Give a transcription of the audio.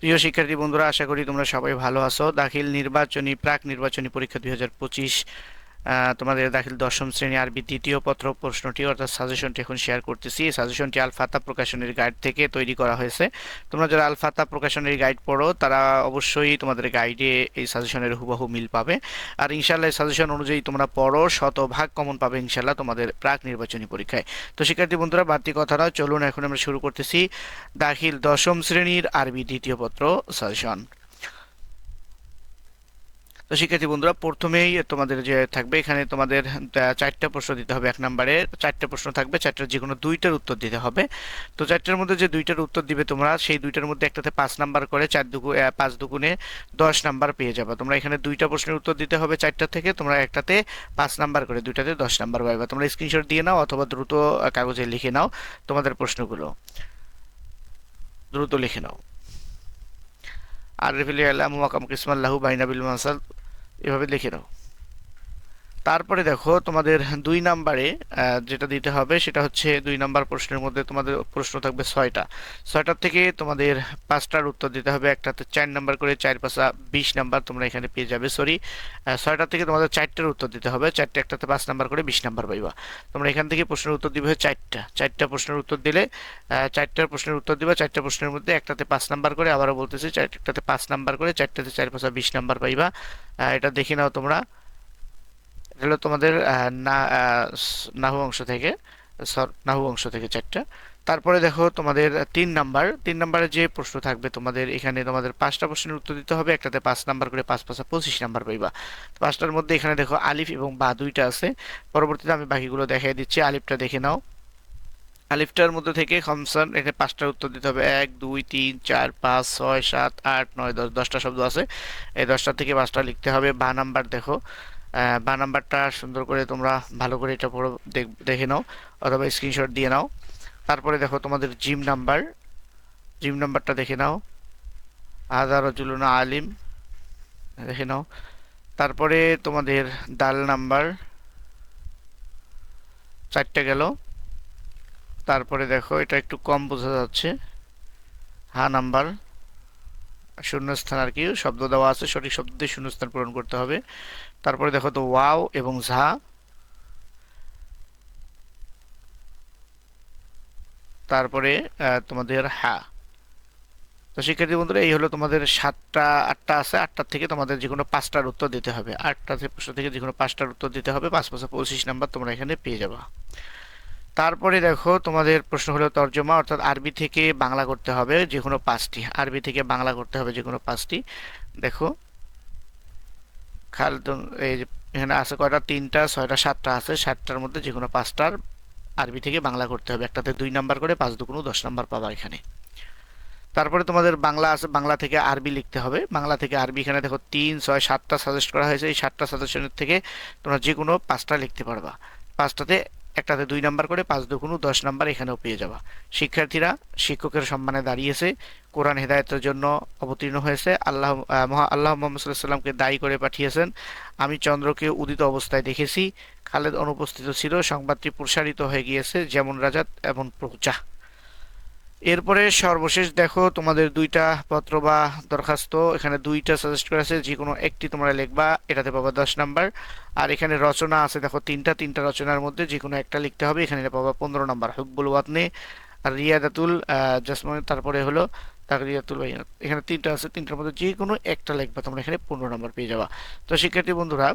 প্রিয় শিক্ষার্থী বন্ধুরা, আশা করি তোমরা সবাই ভালো আছো। দাখিল নির্বাচনী, প্রাক নির্বাচনী পরীক্ষা দুই তোমাদের দাখিল দশম শ্রেণি আরবি দ্বিতীয় পত্র প্রশ্নটি অর্থাৎ সাজেশনটি এখন শেয়ার করতেছি। এই সাজেশনটি আলফাতা প্রকাশনের গাইড থেকে তৈরি করা হয়েছে। তোমরা যারা আলফাতা প্রকাশনের গাইড পড়ো, তারা অবশ্যই তোমাদের গাইডে এই সাজেশনের হুবহু মিল পাবে। আর ইনশাল্লাহ এই সাজেশন অনুযায়ী তোমরা পড়ো, শতভাগ কমন পাবে ইনশাল্লাহ তোমাদের প্রাক নির্বাচনী পরীক্ষায়। তো শিক্ষার্থী বন্ধুরা, বাড়তি কথাটা চলুন এখন আমরা শুরু করতেছি দাখিল দশম শ্রেণির আরবি দ্বিতীয় পত্র সাজেশন তো শিক্ষার্থী বন্ধুরা, প্রথমেই তোমাদের যে থাকবে, এখানে তোমাদের চারটা প্রশ্ন দিতে হবে এক নম্বরে। চারটা প্রশ্ন থাকবে, চারটার যে কোনো দুইটার উত্তর দিতে হবে। তো চারটার মধ্যে যে দুইটার উত্তর দিবে তোমরা, সেই দুইটার মধ্যে একটাতে পাঁচ নাম্বার করে চার দুগু পাঁচ দুগুণে দশ নাম্বার পেয়ে যাবে। তোমরা এখানে দুইটা প্রশ্নের উত্তর দিতে হবে চারটা থেকে, তোমরা একটাতে পাঁচ নাম্বার করে, দুইটাতে দশ নাম্বার পাবে তোমরা স্ক্রিনশট দিয়ে নাও অথবা দ্রুত কাগজে লিখে নাও তোমাদের প্রশ্নগুলো। দ্রুত লিখে নাও। আর রেফিলি আল্লাহ মাকাম কিসমাল্লাহু বাইনাবিল মাসাল। এভাবে লিখে নাও। তারপরে দেখো তোমাদের দুই নাম্বারে যেটা দিতে হবে সেটা হচ্ছে দুই নাম্বার প্রশ্নের মধ্যে তোমাদের প্রশ্ন থাকবে ছয়টা। ছয়টার থেকে তোমাদের পাঁচটার উত্তর দিতে হবে, একটাতে চার নাম্বার করে চার পাঁচা বিশ নাম্বার তোমরা এখানে পেয়ে যাবে সরি ছয়টার থেকে তোমাদের চারটার উত্তর দিতে হবে, চারটে একটাতে পাঁচ নাম্বার করে বিশ নাম্বার পাইবা। তোমরা এখান থেকে প্রশ্নের উত্তর দিবে চারটা। চারটা প্রশ্নের উত্তর দিলে চারটার প্রশ্নের উত্তর দিবা, চারটা প্রশ্নের মধ্যে একটাতে পাঁচ নাম্বার করে, আবারও বলতেছি, চারটাতে পাঁচ নাম্বার করে, চারটাতে চার পাঁচা বিশ নাম্বার পাইবা। এটা দেখে নাও তোমরা। হলো তোমাদের না নাহু অংশ থেকে নাহু অংশ থেকে চারটা। তারপরে দেখো তোমাদের তিন নাম্বার। তিন নাম্বারে যে প্রশ্ন থাকবে তোমাদের, এখানে তোমাদের পাঁচটা প্রশ্নের উত্তর দিতে হবে, একটাতে পাঁচ নাম্বার করে পাঁচ পাঁচা পঁচিশ নাম্বার পাইবা। পাঁচটার মধ্যে এখানে দেখো আলিফ এবং বা দুইটা আছে। পরবর্তীতে আমি বাকিগুলো দেখাই দিচ্ছি, আলিফটা দেখে নাও। আলিফটার মধ্যে থেকে খমসান এখানে পাঁচটার উত্তর দিতে হবে। এক, দুই, তিন, চার, পাঁচ, ছয়, সাত, আট, নয়, দশ, দশটা শব্দ আছে। এই দশটা থেকে পাঁচটা লিখতে হবে। বা নাম্বার দেখো। বা নাম্বারটা সুন্দর করে তোমরা ভালো করে এটা পুরো দেখে নাও, অথবা স্ক্রিনশট দিয়ে নাও। তারপরে দেখো তোমাদের জিম নাম্বার জিম নাম্বারটা দেখে নাও। আদার রজুলুনা আলিম, দেখে নাও। তারপরে তোমাদের দাল নাম্বার। চারটে গেল। তারপরে দেখো, এটা একটু কম বোঝা যাচ্ছে। হা নাম্বার। শূন্যস্থান আর কি, শব্দ দেওয়া আছে, সঠিক শব্দ দিয়ে শূন্যস্থান পূরণ করতে হবে। তারপরে দেখো তো ওয়াও এবং ঝা। তারপরে তোমাদের হা। তো শিক্ষার্থী বন্ধুরা, এই হলো তোমাদের সাতটা, আটটা আছে, আটটার থেকে তোমাদের যে কোনো পাঁচটার উত্তর দিতে হবে। আটটা প্রশ্ন থেকে যে কোনো পাঁচটার উত্তর দিতে হবে, পাঁচ পাঁচশো পঁচিশ নাম্বার তোমরা এখানে পেয়ে যাবা। তারপরে দেখো, তোমাদের প্রশ্ন হলো তর্জমা, অর্থাৎ আরবি থেকে বাংলা করতে হবে যে কোনো পাঁচটি। আরবি থেকে বাংলা করতে হবে যে কোনো পাঁচটি। দেখো খাল এই এখানে আছে কয়টা? তিনটা, ছয়টা, সাতটা আছে। সাতটার মধ্যে যে কোনো পাঁচটার আরবি থেকে বাংলা করতে হবে। একটাতে দুই নাম্বার করে, পাঁচ দুগুনো দশ নাম্বার পাবা এখানে। তারপরে তোমাদের বাংলা আছে, বাংলা থেকে আরবি লিখতে হবে। বাংলা থেকে আরবি এখানে দেখো তিন, ছয়, সাতটা সাজেস্ট করা হয়েছে। এই সাতটা সাজেশনের থেকে তোমরা যে কোনো পাঁচটা লিখতে পারবা। পাঁচটাতে একটাতে দুই নাম্বার করে, পাঁচ দুগুণু দশ নাম্বার এখানেও পেয়ে যাবা। শিক্ষার্থীরা শিক্ষকের সম্মানে দাঁড়িয়েছে, কোরআন হেদায়তের জন্য অবতীর্ণ হয়েছে, আল্লাহ মহা, আল্লাহ মোহাম্মদ সাল্লামকে দায়ী করে পাঠিয়েছেন। আমি চন্দ্রকে উদিত অবস্থায় দেখেছি, খালেদ অনুপস্থিত ছিল, সংবাদটি প্রসারিত হয়ে গিয়েছে, যেমন রাজাত এমন প্রচা এরপরে সর্বশেষ দেখো, তোমাদের দুইটা পত্র বা দরখাস্ত, এখানে দুইটা সাজেস্ট করা আছে যে কোনো একটি তোমরা লিখবা, এটাতে পাবা দশ নাম্বার। আর এখানে রচনা আছে, দেখো তিনটা তিনটা রচনার মধ্যে যে কোনো একটা লিখতে হবে, এখানে পাবা পনেরো নাম্বার, হুকবুল ওয়াতনে, আর রিয়াদাতুল জাসমান, তারপরে হলো তাকরিয়াতুল বাইনাত। এখানে তিনটা আছে, তিনটার মধ্যে যে কোনো একটা লিখবা, তোমরা এখানে পনেরো নাম্বার পেয়ে যাবা। তো শিক্ষার্থী বন্ধুরা